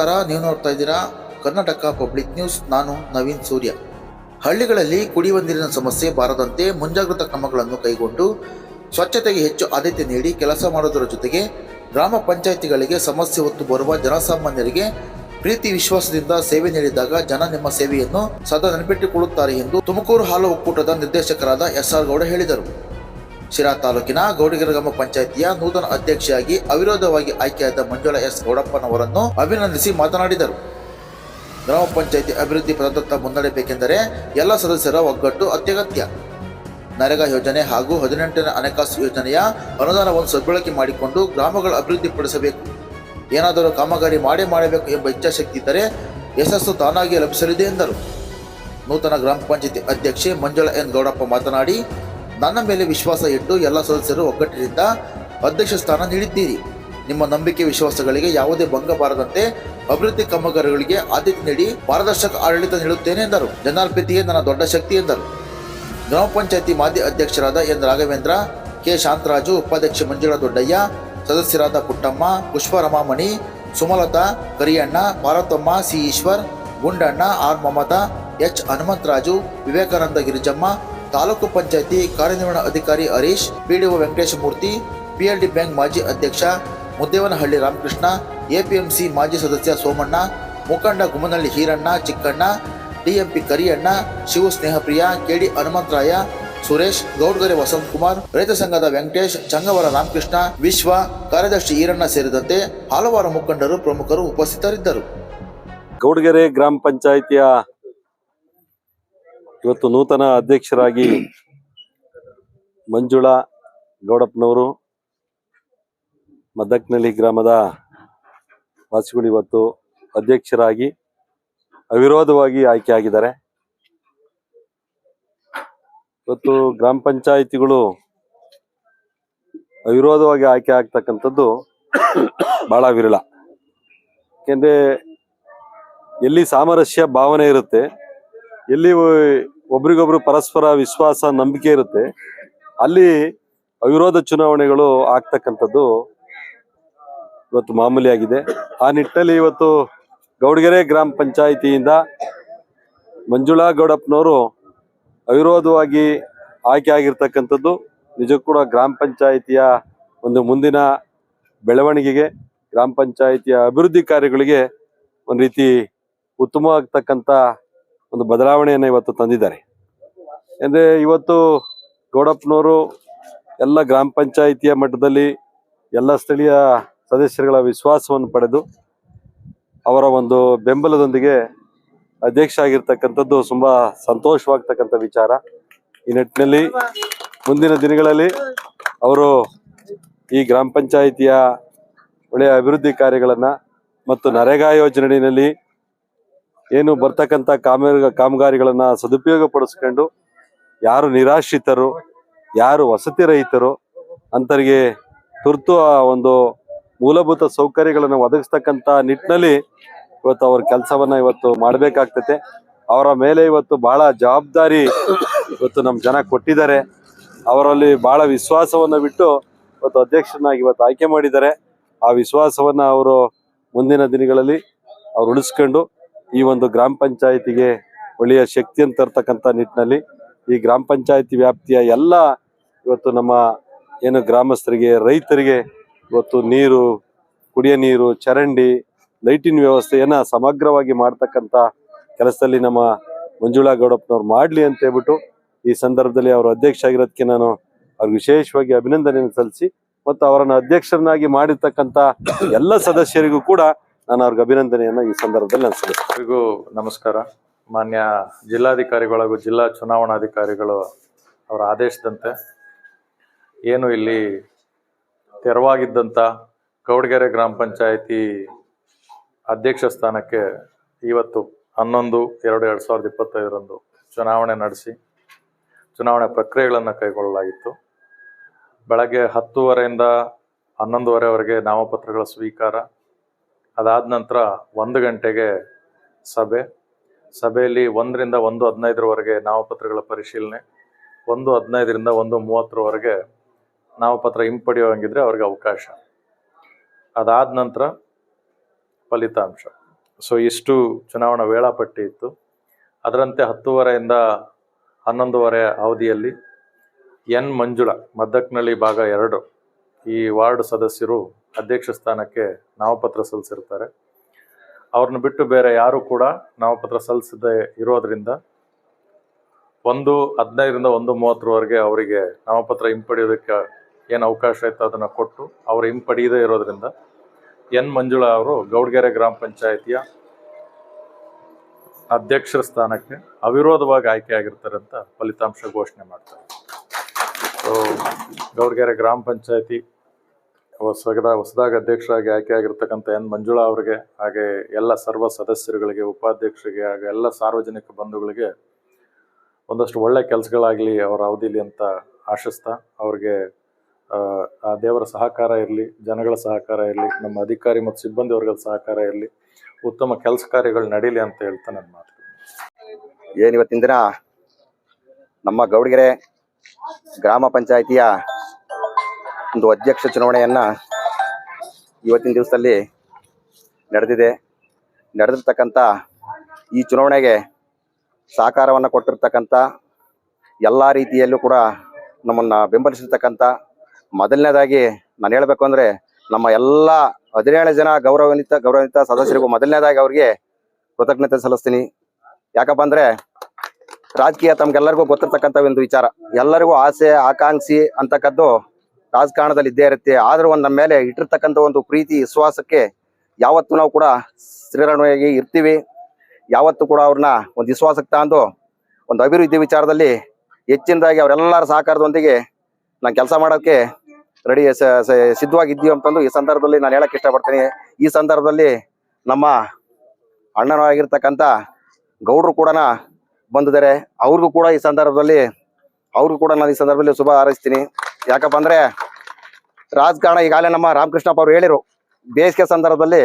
ನಮಸ್ಕಾರ, ನೀವು ನೋಡ್ತಾ ಇದ್ದೀರಾ ಕರ್ನಾಟಕ ಪಬ್ಲಿಕ್ ನ್ಯೂಸ್ ನಾನು ನವೀನ್ ಸೂರ್ಯ. ಹಳ್ಳಿಗಳಲ್ಲಿ ಕುಡಿಯುವ ನೀರಿನ ಸಮಸ್ಯೆ ಬಾರದಂತೆ ಮುಂಜಾಗ್ರತಾ ಕ್ರಮಗಳನ್ನು ಕೈಗೊಂಡು ಸ್ವಚ್ಛತೆಗೆ ಹೆಚ್ಚು ಆದ್ಯತೆ ನೀಡಿ ಕೆಲಸ ಮಾಡುವುದರ ಜೊತೆಗೆ ಗ್ರಾಮ ಪಂಚಾಯಿತಿಗಳಿಗೆ ಸಮಸ್ಯೆ ಹೊತ್ತು ಬರುವ ಜನಸಾಮಾನ್ಯರಿಗೆ ಪ್ರೀತಿ ವಿಶ್ವಾಸದಿಂದ ಸೇವೆ ನೀಡಿದಾಗ ಜನ ನಿಮ್ಮ ಸೇವೆಯನ್ನು ಸದಾ ನೆನಪಿಟ್ಟುಕೊಳ್ಳುತ್ತಾರೆ ಎಂದು ತುಮಕೂರು ಹಾಲು ಒಕ್ಕೂಟದ ನಿರ್ದೇಶಕರಾದ ಎಸ್ ಆರ್ ಗೌಡ ಹೇಳಿದರು. ಶಿರಾ ತಾಲೂಕಿನ ಗೌಡಿಗರಗಮ ಪಂಚಾಯಿತಿಯ ನೂತನ ಅಧ್ಯಕ್ಷೆಯಾಗಿ ಅವಿರೋಧವಾಗಿ ಆಯ್ಕೆಯಾದ ಮಂಜುಳ ಎಸ್ ಗೌಡಪ್ಪನವರನ್ನು ಅಭಿನಂದಿಸಿ ಮಾತನಾಡಿದರು. ಗ್ರಾಮ ಪಂಚಾಯಿತಿ ಅಭಿವೃದ್ಧಿ ಪದದತ್ತ ಮುನ್ನಡೆಯಬೇಕೆಂದರೆ ಎಲ್ಲ ಸದಸ್ಯರ ಒಗ್ಗಟ್ಟು ಅತ್ಯಗತ್ಯ. ನರೇಗಾ ಯೋಜನೆ ಹಾಗೂ ಹದಿನೆಂಟನೇ ಹಣಕಾಸು ಯೋಜನೆಯ ಅನುದಾನವನ್ನು ಸದ್ಬಳಕೆ ಮಾಡಿಕೊಂಡು ಗ್ರಾಮಗಳ ಅಭಿವೃದ್ಧಿಪಡಿಸಬೇಕು ಏನಾದರೂ ಕಾಮಗಾರಿ ಮಾಡೇ ಮಾಡಬೇಕು ಎಂಬ ಇಚ್ಛಾಶಕ್ತಿ ಇದ್ದರೆ ಯಶಸ್ಸು ತಾನಾಗಿಯೇ ಲಭಿಸಲಿದೆ ಎಂದರು. ನೂತನ ಗ್ರಾಮ ಪಂಚಾಯಿತಿ ಅಧ್ಯಕ್ಷೆ ಮಂಜುಳಾ ಎನ್ ಗೌಡಪ್ಪ ಮಾತನಾಡಿ ನನ್ನ ಮೇಲೆ ವಿಶ್ವಾಸ ಇಟ್ಟು ಎಲ್ಲ ಸದಸ್ಯರು ಒಗ್ಗಟ್ಟಿನಿಂದ ಅಧ್ಯಕ್ಷ ಸ್ಥಾನ ನೀಡಿದ್ದೀರಿ. ನಿಮ್ಮ ನಂಬಿಕೆ ವಿಶ್ವಾಸಗಳಿಗೆ ಯಾವುದೇ ಭಂಗ ಬಾರದಂತೆ ಅಭಿವೃದ್ಧಿ ಕಾಮಗಾರಿಗಳಿಗೆ ಆದ್ಯತೆ ನೀಡಿ ಪಾರದರ್ಶಕ ಆಡಳಿತ ನೀಡುತ್ತೇನೆ ಎಂದರು. ಜನಾರ್ಪಿತಿಯೇ ನನ್ನ ದೊಡ್ಡ ಶಕ್ತಿ ಎಂದರು. ಗ್ರಾಮ ಪಂಚಾಯಿತಿ ಮಾಜಿ ಅಧ್ಯಕ್ಷರಾದ ಎನ್ ರಾಘವೇಂದ್ರ, ಕೆ ಶಾಂತರಾಜು, ಉಪಾಧ್ಯಕ್ಷ ಮಂಜುಳಾ ದೊಡ್ಡಯ್ಯ, ಸದಸ್ಯರಾದ Puttamma, Pushparamamani, Sumalatha, Kariyanna Parvathamma C Eshwar, Gundanna, R Mamatha H Hanumantharaju, Vivekananda Girijamma taluk panchayat ಕಾರ್ಯನಿರ್ವಹಣಾ ಅಧಿಕಾರಿ Harish, PDO Venkateshamurthy, PLD bank ಮಾಜಿ ಅಧ್ಯಕ್ಷ ಮುದ್ದೇವನಹಳ್ಳಿ ರಾಮಕೃಷ್ಣ, ಎಪಿಎಂಸಿ ಮಾಜಿ ಸದಸ್ಯ ಸೋಮಣ್ಣ, ಮುಖಂಡ ಗುಮ್ಮನಹಳ್ಳಿ ಹೀರಣ್ಣ, ಚಿಕ್ಕಣ್ಣ, ಡಿಎಂಪಿ ಕರಿಯಣ್ಣ, ಶಿವು ಸ್ನೇಹಪ್ರಿಯ, ಕೆಡಿ ಹನುಮಂತರಾಯ, ಸುರೇಶ್, ಗೌಡ್ಗರೆ ವಸಂತ್ ಕುಮಾರ್ ರೈತ ಸಂಘದ ವೆಂಕಟೇಶ್, ಚಂಗವರ ರಾಮಕೃಷ್ಣ, ವಿಶ್ವ, ಕಾರ್ಯದರ್ಶಿ ಈರಣ್ಣ ಸೇರಿದಂತೆ ಹಲವಾರು ಮುಖಂಡರು ಪ್ರಮುಖರು ಉಪಸ್ಥಿತರಿದ್ದರು. ಗೌಡ್ಗೆರೆ ಗ್ರಾಮ ಪಂಚಾಯಿತಿಯ ಇವತ್ತು ನೂತನ ಅಧ್ಯಕ್ಷರಾಗಿ ಮಂಜುಳಾ ಗೌಡಪ್ಪನವರು ಮದಕ್ನಳ್ಳಿ ಗ್ರಾಮದ ವಾಸಿಗಳು ಇವತ್ತು ಅಧ್ಯಕ್ಷರಾಗಿ ಅವಿರೋಧವಾಗಿ ಆಯ್ಕೆಯಾಗಿದ್ದಾರೆ ಇವತ್ತು ಗ್ರಾಮ ಪಂಚಾಯಿತಿಗಳು ಅವಿರೋಧವಾಗಿ ಆಯ್ಕೆ ಆಗ್ತಕ್ಕಂಥದ್ದು ಬಹಳ ವಿರಳ. ಏಕೆಂದರೆ ಎಲ್ಲಿ ಸಾಮರಸ್ಯ ಭಾವನೆ ಇರುತ್ತೆ ಎಲ್ಲಿ ಒಬ್ರಿಗೊಬ್ರು ಪರಸ್ಪರ ವಿಶ್ವಾಸ, ನಂಬಿಕೆ ಇರುತ್ತೆ, ಅಲ್ಲಿ ಅವಿರೋಧ ಚುನಾವಣೆಗಳು ಆಗ್ತಕ್ಕಂಥದ್ದು ಇವತ್ತು ಮಾಮೂಲಿಯಾಗಿದೆ. ಆ ನಿಟ್ಟಿನಲ್ಲಿ ಇವತ್ತು ಗೌಡಗೆರೆ ಗ್ರಾಮ ಪಂಚಾಯಿತಿಯಿಂದ ಮಂಜುಳಾ ಗೌಡಪ್ಪನವರು ಅವಿರೋಧವಾಗಿ ಆಯ್ಕೆ ಆಗಿರ್ತಕ್ಕಂಥದ್ದು. ನಿಜಕ್ಕೂ ಕೂಡ ಗ್ರಾಮ ಪಂಚಾಯಿತಿಯ ಒಂದು ಮುಂದಿನ ಬೆಳವಣಿಗೆಗೆ, ಗ್ರಾಮ ಪಂಚಾಯಿತಿಯ ಅಭಿವೃದ್ಧಿ ಕಾರ್ಯಗಳಿಗೆ ಒಂದು ರೀತಿ ಉತ್ತಮವಾಗ್ತಕ್ಕಂಥ ಒಂದು ಬದಲಾವಣೆಯನ್ನು ಇವತ್ತು ತಂದಿದ್ದಾರೆ. ಅಂದರೆ ಇವತ್ತು ಗೌಡಪ್ಪನವರು ಎಲ್ಲ ಗ್ರಾಮ ಪಂಚಾಯಿತಿಯ ಮಟ್ಟದಲ್ಲಿ ಎಲ್ಲ ಸ್ಥಳೀಯ ಸದಸ್ಯರುಗಳ ವಿಶ್ವಾಸವನ್ನು ಪಡೆದು ಅವರ ಒಂದು ಬೆಂಬಲದೊಂದಿಗೆ ಅಧ್ಯಕ್ಷ ಆಗಿರ್ತಕ್ಕಂಥದ್ದು ತುಂಬಾ ಸಂತೋಷವಾಗ್ತಕ್ಕಂಥ ವಿಚಾರ. ಈ ನಿಟ್ಟಿನಲ್ಲಿ ಮುಂದಿನ ದಿನಗಳಲ್ಲಿ ಅವರು ಈ ಗ್ರಾಮ ಪಂಚಾಯಿತಿಯ ಒಳ್ಳೆಯ ಅಭಿವೃದ್ಧಿ ಕಾರ್ಯಗಳನ್ನು ಮತ್ತು ನರೇಗಾ ಯೋಜನೆಯಲ್ಲಿ ಏನು ಬರ್ತಕ್ಕಂತ ಕಾಮ ಕಾಮಗಾರಿಗಳನ್ನ ಸದುಪಯೋಗ ಪಡಿಸ್ಕೊಂಡು ಯಾರು ನಿರಾಶ್ರಿತರು, ಯಾರು ವಸತಿ ರಹಿತರು, ಅಂತರಿಗೆ ತುರ್ತು ಆ ಒಂದು ಮೂಲಭೂತ ಸೌಕರ್ಯಗಳನ್ನು ಒದಗಿಸ್ತಕ್ಕಂಥ ನಿಟ್ಟಿನಲ್ಲಿ ಇವತ್ತು ಅವ್ರ ಕೆಲಸವನ್ನ ಇವತ್ತು ಮಾಡಬೇಕಾಗ್ತತೆ. ಅವರ ಮೇಲೆ ಇವತ್ತು ಬಹಳ ಜವಾಬ್ದಾರಿ ಇವತ್ತು ನಮ್ಮ ಜನ ಕೊಟ್ಟಿದ್ದಾರೆ. ಅವರಲ್ಲಿ ಬಹಳ ವಿಶ್ವಾಸವನ್ನು ಬಿಟ್ಟು ಇವತ್ತು ಅಧ್ಯಕ್ಷನಾಗಿ ಇವತ್ತು ಆಯ್ಕೆ ಮಾಡಿದ್ದಾರೆ. ಆ ವಿಶ್ವಾಸವನ್ನ ಅವರು ಮುಂದಿನ ದಿನಗಳಲ್ಲಿ ಅವ್ರು ಉಳಿಸ್ಕೊಂಡು ಈ ಒಂದು ಗ್ರಾಮ ಪಂಚಾಯತಿಗೆ ಒಳ್ಳೆಯ ಶಕ್ತಿಯನ್ನು ತರ್ತಕ್ಕಂಥ ನಿಟ್ಟಿನಲ್ಲಿ ಈ ಗ್ರಾಮ ಪಂಚಾಯತಿ ವ್ಯಾಪ್ತಿಯ ಎಲ್ಲ ಇವತ್ತು ನಮ್ಮ ಏನು ಗ್ರಾಮಸ್ಥರಿಗೆ, ರೈತರಿಗೆ ಇವತ್ತು ನೀರು, ಕುಡಿಯ ನೀರು, ಚರಂಡಿ, ಲೈಟಿನ ವ್ಯವಸ್ಥೆಯನ್ನು ಸಮಗ್ರವಾಗಿ ಮಾಡ್ತಕ್ಕಂಥ ಕೆಲಸದಲ್ಲಿ ನಮ್ಮ ಮಂಜುಳಾ ಗೌಡಪ್ಪನವ್ರು ಮಾಡ್ಲಿ ಅಂತ ಹೇಳ್ಬಿಟ್ಟು ಈ ಸಂದರ್ಭದಲ್ಲಿ ಅವರು ಅಧ್ಯಕ್ಷ ಆಗಿರೋದಕ್ಕೆ ನಾನು ಅವ್ರಿಗೆ ವಿಶೇಷವಾಗಿ ಅಭಿನಂದನೆಯನ್ನು ಸಲ್ಲಿಸಿ ಮತ್ತು ಅವರನ್ನು ಅಧ್ಯಕ್ಷರನ್ನಾಗಿ ಮಾಡಿರ್ತಕ್ಕಂಥ ಎಲ್ಲ ಸದಸ್ಯರಿಗೂ ಕೂಡ ನಾನು ಅವ್ರಿಗೆ ಅಭಿನಂದನೆಯನ್ನ ಈ ಸಂದರ್ಭದಲ್ಲಿ ನಾನು ಎಲ್ಲರಿಗೂ ನಮಸ್ಕಾರ. ಮಾನ್ಯ ಜಿಲ್ಲಾಧಿಕಾರಿಗಳು ಹಾಗೂ ಜಿಲ್ಲಾ ಚುನಾವಣಾಧಿಕಾರಿಗಳು ಅವರ ಆದೇಶದಂತೆ ಏನು ಇಲ್ಲಿ ತೆರವಾಗಿದ್ದಂಥ ಕೌಡಗೆರೆ ಗ್ರಾಮ ಪಂಚಾಯಿತಿ ಅಧ್ಯಕ್ಷ ಸ್ಥಾನಕ್ಕೆ ಇವತ್ತು ಹನ್ನೊಂದು, ಎರಡು ಎರಡು ಸಾವಿರದ ಇಪ್ಪತ್ತೈದರಂದು ಚುನಾವಣೆ ನಡೆಸಿ ಚುನಾವಣೆ ಪ್ರಕ್ರಿಯೆಗಳನ್ನು ಕೈಗೊಳ್ಳಲಾಗಿತ್ತು. ಬೆಳಗ್ಗೆ ಹತ್ತುವರೆಯಿಂದ ಹನ್ನೊಂದುವರೆವರೆಗೆ ನಾಮಪತ್ರಗಳ ಸ್ವೀಕಾರ ಅದಾದ ನಂತರ ಒಂದು ಗಂಟೆಗೆ ಸಭೆ. ಸಭೆಯಲ್ಲಿ ಒಂದರಿಂದ ಒಂದು ಹದಿನೈದರವರೆಗೆ ನಾಮಪತ್ರಗಳ ಪರಿಶೀಲನೆ, ಒಂದು ಹದಿನೈದರಿಂದ ಒಂದು ಮೂವತ್ತರವರೆಗೆ ನಾಮಪತ್ರ ಹಿಂಪಡೆಯುವಂಗಿದ್ರೆ ಅವ್ರಿಗೆ ಅವಕಾಶ. ಅದಾದ ನಂತರ ಫಲಿತಾಂಶ. ಸೊ ಇಷ್ಟು ಚುನಾವಣಾ ವೇಳಾಪಟ್ಟಿ ಇತ್ತು. ಅದರಂತೆ ಹತ್ತುವರೆಯಿಂದ ಹನ್ನೊಂದುವರೆ ಅವಧಿಯಲ್ಲಿ ಎನ್ ಮಂಜುಳ, ಮದ್ದಕ್ನಳ್ಳಿ ಭಾಗ ಎರಡು ಈ ವಾರ್ಡ್ ಸದಸ್ಯರು ಅಧ್ಯಕ್ಷ ಸ್ಥಾನಕ್ಕೆ ನಾಮಪತ್ರ ಸಲ್ಲಿಸಿರ್ತಾರೆ. ಅವ್ರನ್ನ ಬಿಟ್ಟು ಬೇರೆ ಯಾರು ಕೂಡ ನಾಮಪತ್ರ ಸಲ್ಲಿಸದೆ ಇರೋದ್ರಿಂದ ಒಂದು ಹದಿನೈದರಿಂದ ಒಂದು ಮೂವತ್ತರವರೆಗೆ ಅವರಿಗೆ ನಾಮಪತ್ರ ಹಿಂಪಡೆಯೋದಕ್ಕೆ ಏನು ಅವಕಾಶ ಇತ್ತು ಅದನ್ನು ಕೊಟ್ಟು ಅವರು ಹಿಂಪಡೆಯದೇ ಇರೋದ್ರಿಂದ ಎನ್ ಮಂಜುಳಾ ಅವರು ಗೌಡ್ಗೆರೆ ಗ್ರಾಮ ಪಂಚಾಯಿತಿಯ ಅಧ್ಯಕ್ಷರ ಸ್ಥಾನಕ್ಕೆ ಅವಿರೋಧವಾಗಿ ಆಯ್ಕೆಯಾಗಿರ್ತಾರೆ ಅಂತ ಫಲಿತಾಂಶ ಘೋಷಣೆ ಮಾಡ್ತಾರೆ. ಗೌಡ್ಗೆರೆ ಗ್ರಾಮ ಪಂಚಾಯತಿ ಹೊಸದ ಹೊಸದಾಗಿ ಅಧ್ಯಕ್ಷರಾಗಿ ಆಯ್ಕೆಯಾಗಿರ್ತಕ್ಕಂಥ ಎನ್. ಮಂಜುಳಾ ಅವರಿಗೆ ಹಾಗೆ ಎಲ್ಲ ಸರ್ವ ಸದಸ್ಯರುಗಳಿಗೆ ಉಪಾಧ್ಯಕ್ಷರಿಗೆ ಹಾಗೆ ಎಲ್ಲ ಸಾರ್ವಜನಿಕ ಬಂಧುಗಳಿಗೆ ಒಂದಷ್ಟು ಒಳ್ಳೆ ಕೆಲಸಗಳಾಗಲಿ ಅವರ ಅವಧಿಲಿ ಅಂತ ಆಶಿಸ್ತಾ. ಅವ್ರಿಗೆ ಆ, ದೇವರ ಸಹಕಾರ ಇರಲಿ ಜನಗಳ ಸಹಕಾರ ಇರಲಿ ನಮ್ಮ ಅಧಿಕಾರಿ ಮತ್ತು ಸಿಬ್ಬಂದಿ ವರ್ಗದ ಸಹಕಾರ ಇರಲಿ ಉತ್ತಮ ಕೆಲಸ ಕಾರ್ಯಗಳು ನಡೀಲಿ ಅಂತ ಹೇಳ್ತಾ ನನ್ನ ಮಾತು. ಏನಿವತ್ತಿನ ದಿನ? ನಮ್ಮ ಗೌಡಗೆರೆ ಗ್ರಾಮ ಪಂಚಾಯಿತಿಯ ಒಂದು ಅಧ್ಯಕ್ಷ ಚುನಾವಣೆಯನ್ನ ಇವತ್ತಿನ ದಿವಸದಲ್ಲಿ ನಡೆದಿದೆ. ನಡೆದಿರ್ತಕ್ಕಂಥ ಈ ಚುನಾವಣೆಗೆ ಸಹಕಾರವನ್ನು ಕೊಟ್ಟಿರ್ತಕ್ಕಂಥ ಎಲ್ಲ ರೀತಿಯಲ್ಲೂ ಕೂಡ ನಮ್ಮನ್ನ ಬೆಂಬಲಿಸಿರ್ತಕ್ಕಂಥ ಮೊದಲನೇದಾಗಿ ನಾನು ಹೇಳಬೇಕು ಅಂದ್ರೆ ನಮ್ಮ ಎಲ್ಲ ಹದಿನೇಳು ಜನ ಗೌರವಾನ್ವಿತ ಗೌರವಾನ್ವಿತ ಸದಸ್ಯರಿಗೂ ಮೊದಲನೇದಾಗಿ ಅವರಿಗೆ ಕೃತಜ್ಞತೆ ಸಲ್ಲಿಸ್ತೀನಿ. ಯಾಕಪ್ಪ ಅಂದರೆ ರಾಜಕೀಯ ತಮ್ಗೆಲ್ಲರಿಗೂ ಗೊತ್ತಿರ್ತಕ್ಕಂಥ ಒಂದು ವಿಚಾರ. ಎಲ್ಲರಿಗೂ ಆಸೆ, ಆಕಾಂಕ್ಷಿ ಅಂತಕ್ಕದ್ದು ರಾಜಕಾರಣದಲ್ಲಿ ಇದ್ದೇ ಇರುತ್ತೆ. ಆದ್ರೂ ಒಂದು ನಮ್ಮ ಮೇಲೆ ಇಟ್ಟಿರ್ತಕ್ಕಂಥ ಒಂದು ಪ್ರೀತಿ, ವಿಶ್ವಾಸಕ್ಕೆ ಯಾವತ್ತು ನಾವು ಕೂಡ ಶ್ರೀರಣವಾಗಿ ಇರ್ತೀವಿ. ಯಾವತ್ತು ಕೂಡ ಅವ್ರನ್ನ ಒಂದು ವಿಶ್ವಾಸಕ್ಕೆ ತಗೊಂಡು ಒಂದು ಅಭಿವೃದ್ಧಿ ವಿಚಾರದಲ್ಲಿ ಹೆಚ್ಚಿನದಾಗಿ ಅವರೆಲ್ಲರ ಸಹಕಾರದೊಂದಿಗೆ ನಾನು ಕೆಲಸ ಮಾಡೋಕ್ಕೆ ರೆಡಿ ಸಿದ್ಧವಾಗಿದ್ದೀವಿ ಅಂತಂದು ಈ ಸಂದರ್ಭದಲ್ಲಿ ನಾನು ಹೇಳಕ್ ಇಷ್ಟಪಡ್ತೀನಿ. ಈ ಸಂದರ್ಭದಲ್ಲಿ ನಮ್ಮ ಅಣ್ಣನಾಗಿರ್ತಕ್ಕಂಥ ಗೌಡ್ರು ಕೂಡ ಬಂದಿದ್ದಾರೆ. ಅವ್ರಿಗೂ ಕೂಡ ಈ ಸಂದರ್ಭದಲ್ಲಿ, ಅವ್ರಿಗೂ ಕೂಡ ನಾನು ಈ ಸಂದರ್ಭದಲ್ಲಿ ಶುಭ ಹಾರೈಸ್ತೀನಿ. ಯಾಕಪ್ಪ ಅಂದ್ರೆ ರಾಜಕಾರಣ ಈಗಾಗಲೇ ನಮ್ಮ ರಾಮಕೃಷ್ಣಪ್ಪ ಅವರು ಹೇಳಿರು. ಬೇಸಿಗೆ ಸಂದರ್ಭದಲ್ಲಿ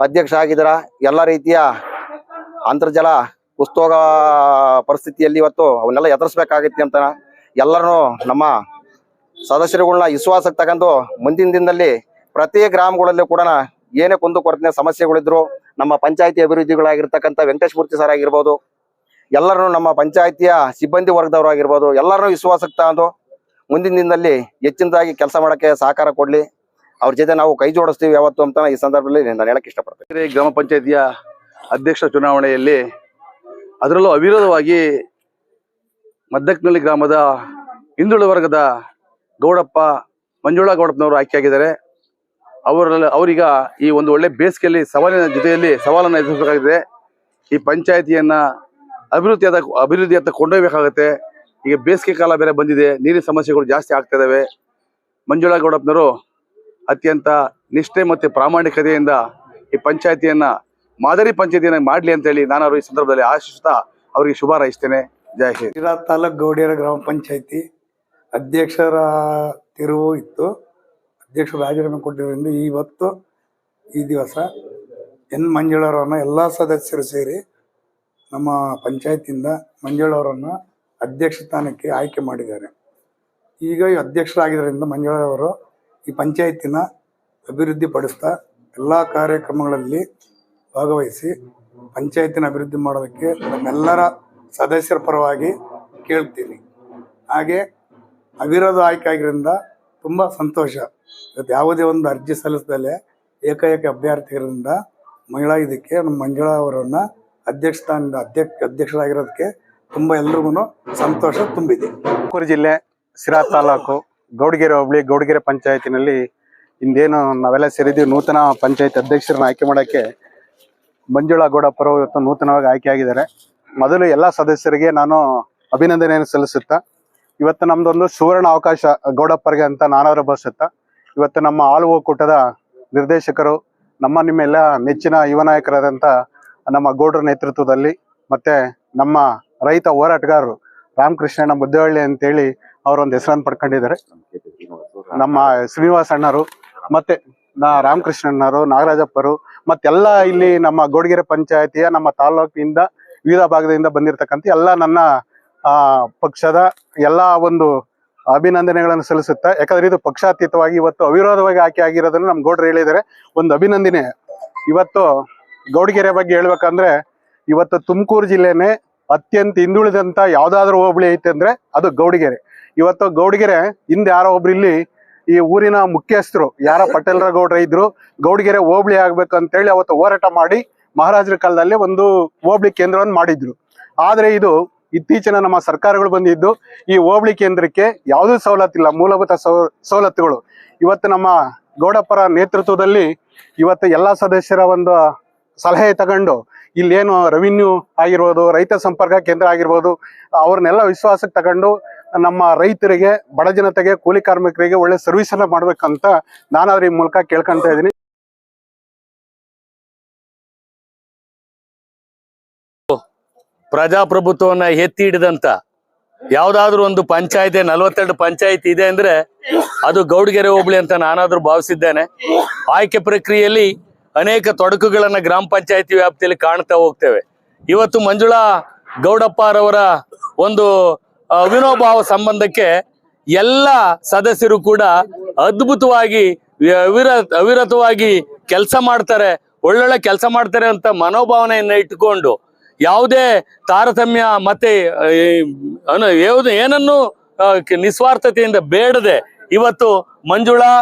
ಅಧ್ಯಕ್ಷ ಆಗಿದರ. ಎಲ್ಲ ರೀತಿಯ ಅಂತರ್ಜಲ ಕುಸ್ತೋಗ ಪರಿಸ್ಥಿತಿಯಲ್ಲಿ ಇವತ್ತು ಅವನ್ನೆಲ್ಲ ಎದುರಿಸ್ಬೇಕಾಗೈತಿ ಅಂತ ಎಲ್ಲರೂ ನಮ್ಮ ಸದಸ್ಯರುಗಳನ್ನ ವಿಶ್ವಾಸಕ್ಕೆ ತಗೊಂಡು ಮುಂದಿನ ದಿನದಲ್ಲಿ ಪ್ರತಿ ಗ್ರಾಮಗಳಲ್ಲೂ ಕೂಡ ಏನೇ ಕುಂದು ಕೊರತೆ ಸಮಸ್ಯೆಗಳಿದ್ರು ನಮ್ಮ ಪಂಚಾಯತಿ ಅಭಿವೃದ್ಧಿಗಳಾಗಿರ್ತಕ್ಕಂಥ ವೆಂಕಟೇಶ್ ಮೂರ್ತಿ ಸರ್ ಆಗಿರ್ಬೋದು ಎಲ್ಲರೂ ನಮ್ಮ ಪಂಚಾಯತಿಯ ಸಿಬ್ಬಂದಿ ವರ್ಗದವರು ಆಗಿರ್ಬೋದು ಎಲ್ಲರನ್ನೂ ವಿಶ್ವಾಸಕ್ಕೆ ತಗೊಂಡು ಮುಂದಿನ ದಿನದಲ್ಲಿ ಹೆಚ್ಚಿನದಾಗಿ ಕೆಲಸ ಮಾಡೋಕ್ಕೆ ಸಹಕಾರ ಕೊಡ್ಲಿ. ಅವ್ರ ಜೊತೆ ನಾವು ಕೈ ಜೋಡಿಸ್ತೀವಿ ಯಾವತ್ತು ಅಂತ ಈ ಸಂದರ್ಭದಲ್ಲಿ ನಾನು ಹೇಳಕ್ ಇಷ್ಟಪಡ್ತೀನಿ. ಗ್ರಾಮ ಪಂಚಾಯತಿಯ ಅಧ್ಯಕ್ಷ ಚುನಾವಣೆಯಲ್ಲಿ ಅದರಲ್ಲೂ ಅವಿರೋಧವಾಗಿ ಮದ್ದಕ್ನಳ್ಳಿ ಗ್ರಾಮದ ಹಿಂದುಳಿದ ವರ್ಗದ ಗೌಡಪ್ಪ, ಮಂಜುಳಾ ಗೌಡಪ್ಪನವರು ಆಯ್ಕೆಯಾಗಿದ್ದಾರೆ. ಅವರ ಅವರೀಗ ಈ ಒಂದು ಒಳ್ಳೆ ಬೇಸಿಗೆಯಲ್ಲಿ ಸವಾಲಿನ ಜೊತೆಯಲ್ಲಿ ಸವಾಲನ್ನು ಎದುರಿಸಬೇಕಾಗಿದೆ. ಈ ಪಂಚಾಯತಿಯನ್ನ ಅಭಿವೃದ್ಧಿಯಾದ ಅಭಿವೃದ್ಧಿಯತ್ತ ಕೊಂಡೊಯ್ಯಬೇಕಾಗತ್ತೆ. ಈಗ ಬೇಸಿಗೆ ಕಾಲ ಬೇರೆ ಬಂದಿದೆ, ನೀರಿನ ಸಮಸ್ಯೆಗಳು ಜಾಸ್ತಿ ಆಗ್ತಾ ಇದಾವೆ. ಮಂಜುಳಾ ಗೌಡಪ್ಪನವರು ಅತ್ಯಂತ ನಿಷ್ಠೆ ಮತ್ತು ಪ್ರಾಮಾಣಿಕತೆಯಿಂದ ಈ ಪಂಚಾಯತಿಯನ್ನ, ಮಾದರಿ ಪಂಚಾಯತಿಯನ್ನ ಮಾಡ್ಲಿ ಅಂತ ಹೇಳಿ ನಾನು ಅವರು ಈ ಸಂದರ್ಭದಲ್ಲಿ ಆಶಿಸ್ತಾ ಅವರಿಗೆ ಶುಭ ಹಾರೈಸ್ತೇನೆ. ಜಯ ತಾಲೂಕ್ ಗೌಡಿಯರ ಗ್ರಾಮ ಪಂಚಾಯತಿ ಅಧ್ಯಕ್ಷರ ತಿರುವು ಇತ್ತು. ಅಧ್ಯಕ್ಷರು ರಾಜೀನಾಮೆ ಕೊಟ್ಟಿರೋದ್ರಿಂದ ಇವತ್ತು ಈ ದಿವಸ ಎನ್ ಮಂಜುಳವರನ್ನು ಎಲ್ಲ ಸದಸ್ಯರು ಸೇರಿ ನಮ್ಮ ಪಂಚಾಯತಿಯಿಂದ ಮಂಜುಳವರನ್ನು ಅಧ್ಯಕ್ಷ ಸ್ಥಾನಕ್ಕೆ ಆಯ್ಕೆ ಮಾಡಿದ್ದಾರೆ. ಈಗ ಈ ಅಧ್ಯಕ್ಷರಾಗಿದ್ದರಿಂದ ಮಂಜುಳವರು ಈ ಪಂಚಾಯತಿನ ಅಭಿವೃದ್ಧಿ ಪಡಿಸ್ತಾ ಎಲ್ಲ ಕಾರ್ಯಕ್ರಮಗಳಲ್ಲಿ ಭಾಗವಹಿಸಿ ಪಂಚಾಯತಿನ ಅಭಿವೃದ್ಧಿ ಮಾಡೋದಕ್ಕೆ ನಮ್ಮೆಲ್ಲರ ಸದಸ್ಯರ ಪರವಾಗಿ ಕೇಳ್ತೀನಿ. ಹಾಗೆ ಅವಿರೋಧ ಆಯ್ಕೆ ಆಗಿರೋದ್ರಿಂದ ತುಂಬ ಸಂತೋಷ. ಇವತ್ತು ಯಾವುದೇ ಒಂದು ಅರ್ಜಿ ಸಲ್ಲಿಸದಲ್ಲೇ ಏಕೈಕ ಅಭ್ಯರ್ಥಿಗಳಿಂದ ಮಹಿಳಾ ಇದಕ್ಕೆ ನಮ್ಮ ಮಂಜುಳಾ ಅವರನ್ನು ಅಧ್ಯಕ್ಷ ಸ್ಥಾನದಿಂದ ಅಧ್ಯಕ್ಷ ಅಧ್ಯಕ್ಷರಾಗಿರೋದಕ್ಕೆ ತುಂಬ ಎಲ್ರಿಗೂ ಸಂತೋಷ ತುಂಬಿದೆ. ತುಮಕೂರು ಜಿಲ್ಲೆ ಸಿರಾ ತಾಲೂಕು ಗೌಡಗೆರೆ ಹೋಬಳಿ ಗೌಡಗೆರೆ ಪಂಚಾಯತಿನಲ್ಲಿ ಇಂದೇನು ನಾವೆಲ್ಲ ಸೇರಿದ್ದೀವಿ. ನೂತನ ಪಂಚಾಯತ್ ಅಧ್ಯಕ್ಷರನ್ನ ಆಯ್ಕೆ ಮಾಡೋಕ್ಕೆ ಮಂಜುಳಾ ಗೌಡಪ್ಪರು ಇವತ್ತು ನೂತನವಾಗಿ ಆಯ್ಕೆಯಾಗಿದ್ದಾರೆ ಮೊದಲು ಎಲ್ಲ ಸದಸ್ಯರಿಗೆ ನಾನು ಅಭಿನಂದನೆಯನ್ನು ಸಲ್ಲಿಸುತ್ತಾ, ಇವತ್ತು ನಮ್ದೊಂದು ಸುವರ್ಣ ಅವಕಾಶ ಗೌಡಪ್ಪರಿಗೆ ಅಂತ ನಾನಾದ್ರೂ ಬಯಸುತ್ತಾ ಇವತ್ತು ನಮ್ಮ ಆಳು ಒಕ್ಕೂಟದ ನಿರ್ದೇಶಕರು, ನಮ್ಮ ನಿಮ್ಮೆಲ್ಲ ನೆಚ್ಚಿನ ಯುವ ನಾಯಕರಾದಂಥ ನಮ್ಮ ಗೌಡರ ನೇತೃತ್ವದಲ್ಲಿ ಮತ್ತೆ ನಮ್ಮ ರೈತ ಹೋರಾಟಗಾರರು ರಾಮಕೃಷ್ಣಣ್ಣ ಮುದ್ದಹಳ್ಳಿ ಅಂತೇಳಿ ಅವರೊಂದು ಹೆಸರನ್ನು ಪಡ್ಕೊಂಡಿದ್ದಾರೆ. ನಮ್ಮ ಶ್ರೀನಿವಾಸ ಅಣ್ಣರು ಮತ್ತೆ ನಾ ರಾಮಕೃಷ್ಣಣ್ಣರು, ನಾಗರಾಜಪ್ಪರು ಮತ್ತೆಲ್ಲ ಇಲ್ಲಿ ನಮ್ಮ ಗೋಡಗೆರೆ ಪಂಚಾಯತಿಯ ನಮ್ಮ ತಾಲೂಕಿನಿಂದ ವಿವಿಧ ಭಾಗದಿಂದ ಬಂದಿರತಕ್ಕಂಥ ಎಲ್ಲ ನನ್ನ ಪಕ್ಷದ ಎಲ್ಲ ಒಂದು ಅಭಿನಂದನೆಗಳನ್ನು ಸಲ್ಲಿಸುತ್ತಾ, ಯಾಕಂದ್ರೆ ಇದು ಪಕ್ಷಾತೀತವಾಗಿ ಇವತ್ತು ಅವಿರೋಧವಾಗಿ ಆಯ್ಕೆ ಆಗಿರೋದನ್ನು ನಮ್ಮ ಗೌಡ್ರು ಹೇಳಿದ್ದಾರೆ. ಒಂದು ಅಭಿನಂದನೆ. ಇವತ್ತು ಗೌಡಗೆರೆ ಬಗ್ಗೆ ಹೇಳ್ಬೇಕಂದ್ರೆ, ಇವತ್ತು ತುಮಕೂರು ಜಿಲ್ಲೆನೇ ಅತ್ಯಂತ ಹಿಂದುಳಿದಂತ ಯಾವ್ದಾದ್ರು ಹೋಬಳಿ ಐತೆ ಅಂದ್ರೆ ಅದು ಗೌಡಿಗೆರೆ. ಇವತ್ತು ಗೌಡಿಗೆರೆ, ಹಿಂದೆ ಯಾರೋ ಒಬ್ರು ಇಲ್ಲಿ ಈ ಊರಿನ ಮುಖ್ಯಸ್ಥರು, ಯಾರ ಪಟೇಲ್ರ ಗೌಡ್ರ ಇದ್ರು, ಗೌಡಿಗೆರೆ ಹೋಬಳಿ ಆಗ್ಬೇಕಂತೇಳಿ ಅವತ್ತು ಹೋರಾಟ ಮಾಡಿ ಮಹಾರಾಜರ ಕಾಲದಲ್ಲಿ ಒಂದು ಹೋಬಳಿ ಕೇಂದ್ರವನ್ನು ಮಾಡಿದ್ರು. ಆದ್ರೆ ಇದು ಇತ್ತೀಚಿನ ನಮ್ಮ ಸರ್ಕಾರಗಳು ಬಂದಿದ್ದು ಈ ಹೋಬಳಿ ಕೇಂದ್ರಕ್ಕೆ ಯಾವುದೂ ಸವಲತ್ತಿಲ್ಲ ಮೂಲಭೂತ ಸವ- ಸವಲತ್ತುಗಳು. ಇವತ್ತು ನಮ್ಮ ಗೌಡಪ್ಪರ ನೇತೃತ್ವದಲ್ಲಿ ಇವತ್ತು ಎಲ್ಲ ಸದಸ್ಯರ ಒಂದು ಸಲಹೆ ತಗೊಂಡು ಇಲ್ಲೇನು ರೆವಿನ್ಯೂ ಆಗಿರ್ಬೋದು, ರೈತ ಸಂಪರ್ಕ ಕೇಂದ್ರ ಆಗಿರ್ಬೋದು, ಅವ್ರನ್ನೆಲ್ಲ ವಿಶ್ವಾಸಕ್ಕೆ ತಗೊಂಡು ನಮ್ಮ ರೈತರಿಗೆ, ಬಡ ಜನತೆಗೆ, ಕೂಲಿ ಕಾರ್ಮಿಕರಿಗೆ ಒಳ್ಳೆ ಸರ್ವಿಸ್ ಅನ್ನ ಮಾಡ್ಬೇಕಂತ ನಾನು ಈ ಮೂಲಕ ಕೇಳ್ಕೊಂತ ಇದ್ದೀನಿ. ಪ್ರಜಾಪ್ರಭುತ್ವವನ್ನ ಎತ್ತಿ ಹಿಡಿದಂತ ಯಾವ್ದಾದ್ರು ಒಂದು ಪಂಚಾಯತಿ, ನಲವತ್ತೆರಡು ಪಂಚಾಯತಿ ಇದೆ ಅಂದ್ರೆ ಅದು ಗೌಡಗೆರೆ ಹೋಬಳಿ ಅಂತ ನಾನಾದ್ರೂ ಭಾವಿಸಿದ್ದೇನೆ. ಆಯ್ಕೆ ಪ್ರಕ್ರಿಯೆಯಲ್ಲಿ ಅನೇಕ ತೊಡಕುಗಳನ್ನ ಗ್ರಾಮ ಪಂಚಾಯತಿ ವ್ಯಾಪ್ತಿಯಲ್ಲಿ ಕಾಣ್ತಾ ಹೋಗ್ತೇವೆ. ಇವತ್ತು ಮಂಜುಳಾ ಗೌಡಪ್ಪರವರ ಒಂದು ಅವಿನೋಭಾವ ಸಂಬಂಧಕ್ಕೆ ಎಲ್ಲ ಸದಸ್ಯರು ಕೂಡ ಅದ್ಭುತವಾಗಿ ಅವಿರ, ಅವಿರತವಾಗಿ ಕೆಲಸ ಮಾಡ್ತಾರೆ, ಒಳ್ಳೊಳ್ಳೆ ಕೆಲಸ ಮಾಡ್ತಾರೆ ಅಂತ ಮನೋಭಾವನೆಯನ್ನ ಇಟ್ಟುಕೊಂಡು ಯಾವುದೇ ತಾರತಮ್ಯ ಮತ್ತೆ ಏನನ್ನು ನಿಸ್ವಾರ್ಥತೆಯಿಂದ ಬೇಡದೆ ಇವತ್ತು ಮಂಜುಳಾ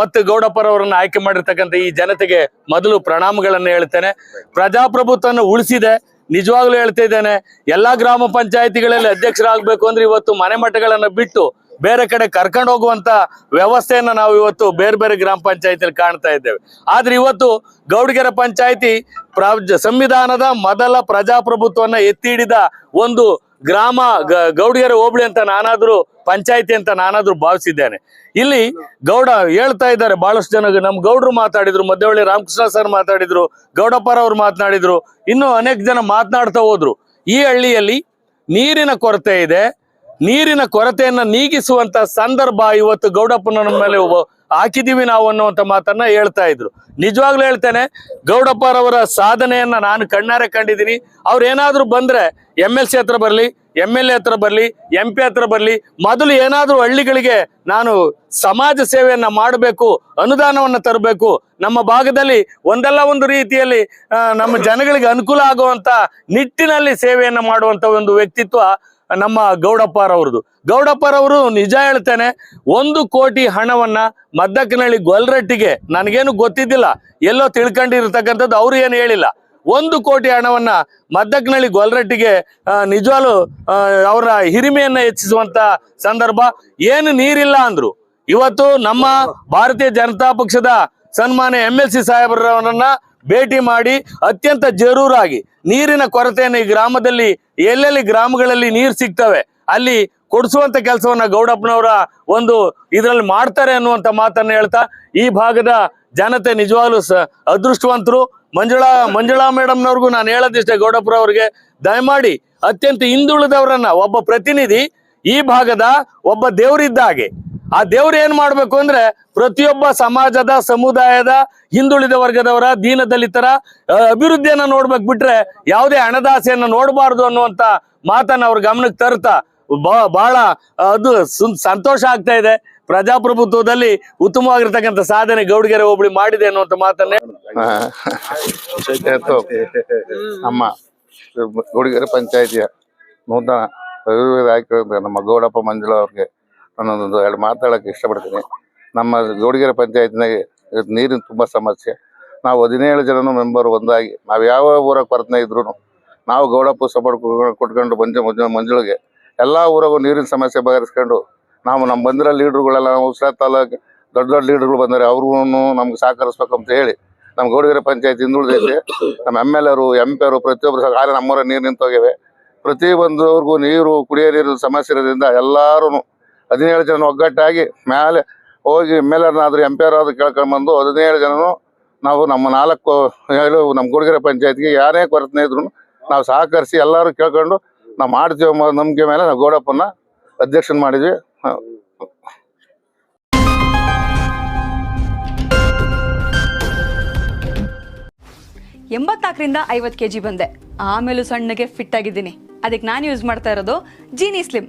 ಮತ್ತು ಗೌಡಪ್ಪರವರನ್ನು ಆಯ್ಕೆ ಮಾಡಿರ್ತಕ್ಕಂಥ ಈ ಜನತೆಗೆ ಮೊದಲು ಪ್ರಣಾಮಗಳನ್ನು ಹೇಳ್ತೇನೆ. ಪ್ರಜಾಪ್ರಭುತ್ವವನ್ನು ಉಳಿಸಿದೆ. ನಿಜವಾಗ್ಲೂ ಹೇಳ್ತಾ ಇದ್ದೇನೆ. ಎಲ್ಲಾ ಗ್ರಾಮ ಪಂಚಾಯತಿಗಳಲ್ಲಿ ಅಧ್ಯಕ್ಷರಾಗಬೇಕು ಅಂದ್ರೆ ಇವತ್ತು ಮನೆ ಮಠಗಳನ್ನ ಬಿಟ್ಟು ಬೇರೆ ಕಡೆ ಕರ್ಕೊಂಡು ಹೋಗುವಂತ ವ್ಯವಸ್ಥೆಯನ್ನ ನಾವು ಇವತ್ತು ಬೇರೆ ಬೇರೆ ಗ್ರಾಮ ಪಂಚಾಯತಿಯಲ್ಲಿ ಕಾಣ್ತಾ ಇದ್ದೇವೆ. ಆದ್ರೆ ಇವತ್ತು ಗೌಡಗೆರೆ ಪಂಚಾಯತಿ ಸಂವಿಧಾನದ ಮೊದಲ ಪ್ರಜಾಪ್ರಭುತ್ವವನ್ನ ಎತ್ತಿ ಹಿಡಿದ ಒಂದು ಗ್ರಾಮ ಗೌಡಗೆರೆ ಹೋಬಳಿ ಅಂತ ನಾನಾದ್ರೂ ಪಂಚಾಯತಿ ಅಂತ ನಾನಾದ್ರೂ ಭಾವಿಸಿದ್ದೇನೆ. ಇಲ್ಲಿ ಗೌಡ ಹೇಳ್ತಾ ಇದ್ದಾರೆ ಬಹಳಷ್ಟು ಜನ ನಮ್ ಗೌಡ್ರು ಮಾತಾಡಿದ್ರು ಮಧ್ಯವಳ್ಳಿ ರಾಮಕೃಷ್ಣ ಸರ್ ಮಾತಾಡಿದ್ರು ಗೌಡಪ್ಪರವ್ರು ಮಾತನಾಡಿದ್ರು, ಇನ್ನು ಅನೇಕ ಜನ ಮಾತನಾಡ್ತಾ ಹೋದ್ರು. ಈ ಹಳ್ಳಿಯಲ್ಲಿ ನೀರಿನ ಕೊರತೆ ಇದೆ ನೀರಿನ ಕೊರತೆಯನ್ನ ನೀಗಿಸುವಂತ ಸಂದರ್ಭ ಇವತ್ತು ಗೌಡಪ್ಪನ ಮೇಲೆ ಹಾಕಿದೀವಿ ನಾವು ಅನ್ನುವಂತ ಮಾತನ್ನ ಹೇಳ್ತಾ ಇದ್ರು. ನಿಜವಾಗ್ಲೂ ಹೇಳ್ತೇನೆ, ಗೌಡಪ್ಪರವರ ಸಾಧನೆಯನ್ನ ನಾನು ಕಣ್ಣಾರೆ ಕಂಡಿದ್ದೀನಿ. ಅವ್ರು ಏನಾದ್ರು ಬಂದ್ರೆ ಎಂ ಎಲ್ ಸಿ ಹತ್ರ ಬರ್ಲಿ ಎಂ ಎಲ್ ಎ ಹತ್ರ ಬರ್ಲಿ ಎಂ ಪಿ ಹತ್ರ ಬರ್ಲಿ, ಮೊದಲು ಏನಾದ್ರೂ ಹಳ್ಳಿಗಳಿಗೆ ನಾನು ಸಮಾಜ ಸೇವೆಯನ್ನ ಮಾಡಬೇಕು, ಅನುದಾನವನ್ನ ತರಬೇಕು, ನಮ್ಮ ಭಾಗದಲ್ಲಿ ಒಂದಲ್ಲ ಒಂದು ರೀತಿಯಲ್ಲಿ ನಮ್ಮ ಜನಗಳಿಗೆ ಅನುಕೂಲ ಆಗುವಂತ ನಿಟ್ಟಿನಲ್ಲಿ ಸೇವೆಯನ್ನ ಮಾಡುವಂತ ಒಂದು ವ್ಯಕ್ತಿತ್ವ ನಮ್ಮ ಗೌಡಪ್ಪರವ್ರದ್ದು ಗೌಡಪ್ಪರವರು ನಿಜ ಹೇಳ್ತೇನೆ, ಒಂದು ಕೋಟಿ ಹಣವನ್ನ ಮದ್ದಕ್ಕನಹಳ್ಳಿ ಗೊಲ್ರಟ್ಟಿಗೆ ನನಗೇನು ಗೊತ್ತಿದ್ದಿಲ್ಲ, ಎಲ್ಲೋ ತಿಳ್ಕೊಂಡಿರ್ತಕ್ಕಂಥದ್ದು ಅವ್ರು ಏನು ಹೇಳಿಲ್ಲ. ಒಂದು ಕೋಟಿ ಹಣವನ್ನ ಮದ್ದಕ್ಕನಹಳ್ಳಿ ಗೊಲ್ರಟ್ಟಿಗೆ ನಿಜವಾಲು ಅವರ ಹಿರಿಮೆಯನ್ನ ಹೆಚ್ಚಿಸುವಂತ ಸಂದರ್ಭ, ಏನು ನೀರಿಲ್ಲ ಅಂದ್ರು. ಇವತ್ತು ನಮ್ಮ ಭಾರತೀಯ ಜನತಾ ಪಕ್ಷದ ಸನ್ಮಾನ್ಯ ಎಂ ಎಲ್ ಸಿ ಸಾಹೇಬರವರನ್ನ ಭೇಟಿ ಮಾಡಿ ಅತ್ಯಂತ ಜರೂರಾಗಿ ನೀರಿನ ಕೊರತೆಯನ್ನು ಈ ಗ್ರಾಮದಲ್ಲಿ, ಎಲ್ಲೆಲ್ಲಿ ಗ್ರಾಮಗಳಲ್ಲಿ ನೀರು ಸಿಗ್ತವೆ, ಅಲ್ಲಿ ಕೊಡಿಸುವಂತ ಕೆಲಸವನ್ನ ಗೌಡಪ್ಪನವರ ಒಂದು ಇದರಲ್ಲಿ ಮಾಡ್ತಾರೆ ಅನ್ನುವಂತ ಮಾತನ್ನ ಹೇಳ್ತಾ, ಈ ಭಾಗದ ಜನತೆ ನಿಜವಾಗ್ಲೂ ಅದೃಷ್ಟವಂತರು. ಮಂಜುಳಾ ಮಂಜುಳಾ ಮೇಡಮ್ನವ್ರಿಗೂ ನಾನು ಹೇಳೋದಿಷ್ಟೇ ಗೌಡಪ್ಪರವ್ರಿಗೆ ದಯಮಾಡಿ ಅತ್ಯಂತ ಹಿಂದುಳಿದವರನ್ನ ಒಬ್ಬ ಪ್ರತಿನಿಧಿ ಈ ಭಾಗದ ಒಬ್ಬ ದೇವರಿದ್ದ ಹಾಗೆ ಆ ದೇವ್ರು ಏನ್ ಮಾಡ್ಬೇಕು ಅಂದ್ರೆ ಪ್ರತಿಯೊಬ್ಬ ಸಮಾಜದ, ಸಮುದಾಯದ, ಹಿಂದುಳಿದ ವರ್ಗದವರ, ದೀನ ದಲಿತರ ಅಭಿವೃದ್ಧಿಯನ್ನ ನೋಡ್ಬೇಕು ಬಿಟ್ರೆ ಯಾವುದೇ ಹಣದಾಸೆಯನ್ನ ನೋಡಬಾರ್ದು ಅನ್ನುವಂತ ಮಾತನ್ನ ಅವ್ರ ಗಮನಕ್ಕೆ ತರ್ತಾ ಬಹಳ ಅದು ಸಂತೋಷ ಆಗ್ತಾ ಇದೆ. ಪ್ರಜಾಪ್ರಭುತ್ವದಲ್ಲಿ ಉತ್ತಮವಾಗಿರ್ತಕ್ಕಂಥ ಸಾಧನೆ ಗೌಡಗೆರೆ ಹೋಬಳಿ ಮಾಡಿದೆ ಅನ್ನುವಂತ ಮಾತನ್ನ ನಮ್ಮ ಗುಡಿಗೆರೆ ಪಂಚಾಯತಿಯ ನೂತನ ನಮ್ಮ ಗೌಡಪ್ಪ ಮಂಜುಳ ಅವ್ರಿಗೆ ನಾನೊಂದು ಎರಡು ಮಾತಾಡಕ್ಕೆ ಇಷ್ಟಪಡ್ತೀನಿ. ನಮ್ಮ ಗೌಡಿಗೆರೆ ಪಂಚಾಯತ್ನಾಗೆ ನೀರಿನ ತುಂಬ ಸಮಸ್ಯೆ. ನಾವು ಹದಿನೇಳು ಜನನು ಮೆಂಬರ್ ಒಂದಾಗಿ, ನಾವು ಯಾವ ಊರಾಗ ಕೊರತೆ ಇದ್ರು ನಾವು ಗೌಡಪ್ಪ ಸಪೋರ್ಟ್ ಕೊಟ್ಕೊಂಡು ಮಂಜು ಮಂಜು ಮಂಜುಳಿಗೆ ಎಲ್ಲ ಊರಾಗೂ ನೀರಿನ ಸಮಸ್ಯೆ ಬಗೆಹರಿಸ್ಕೊಂಡು ನಾವು ನಮ್ಮ ಬಂದಿರೋ ಲೀಡ್ರುಗಳೆಲ್ಲ ನಾವು ಉಸಿರಾ ತಾಲೂಕು ದೊಡ್ಡ ದೊಡ್ಡ ಲೀಡ್ರುಗಳು ಬಂದರೆ ಅವ್ರಿಗೂ ನಮ್ಗೆ ಸಹಕರಿಸ್ಬೇಕು ಅಂತ ಹೇಳಿ ನಮ್ಮ ಗೌಡಗೆರೆ ಪಂಚಾಯತ್ ಹಿಂದುಳಿದೈತೆ ನಮ್ಮ ಎಂ ಎಲ್ ಅವರು ಎಂ ಪಿ ಅವರು ಪ್ರತಿಯೊಬ್ಬರು ಸಹ ನಮ್ಮೂರ ನೀರು ಪ್ರತಿ ಅವ್ರಿಗೂ ನೀರು ಕುಡಿಯೋ ನೀರಿನ ಸಮಸ್ಯೆ ಇರೋದ್ರಿಂದ ಎಲ್ಲರೂ ಹದಿನೇಳು ಜನ ಒಗ್ಗಟ್ಟಾಗಿ ಮೇಲೆ ಹೋಗಿ ಎಂ ಎಲ್ ಆರ್ನಾದ್ರು ಎಂ ಪಿ ಆರಾದ್ರು ಕೇಳ್ಕೊಂಡ್ಬಂದು ಹದಿನೇಳು ಜನನು ನಾವು ನಮ್ಮ ನಾಲ್ಕು ಹೇಳು ನಮ್ಮ ಗುಡಿಗೆರೆ ಪಂಚಾಯತ್ಗೆ ಯಾರೇ ಕೊರತೆ ಇದ್ರು ನಾವು ಸಹಕರಿಸಿ ಎಲ್ಲರೂ ಕೇಳ್ಕೊಂಡು ನಾವು ಮಾಡ್ತೀವಿ ಅನ್ನೋ ನಂಬಿಕೆ ಮೇಲೆ ನಾವು ಗೌಡಪ್ಪನ ಅಧ್ಯಕ್ಷನ ಮಾಡಿದ್ವಿ. ಎಂಬತ್ನಾಲ್ಕರಿಂದ ಐವತ್ತು ಕೆ ಜಿ ಬಂದೆ. ಆಮೇಲೂ ಸಣ್ಣಗೆ ಫಿಟ್ ಆಗಿದ್ದೀನಿ. ಅದಕ್ಕೆ ನಾನು ಯೂಸ್ ಮಾಡ್ತಾ ಇರೋದು ಜೀನಿ ಸ್ಲಿಮ್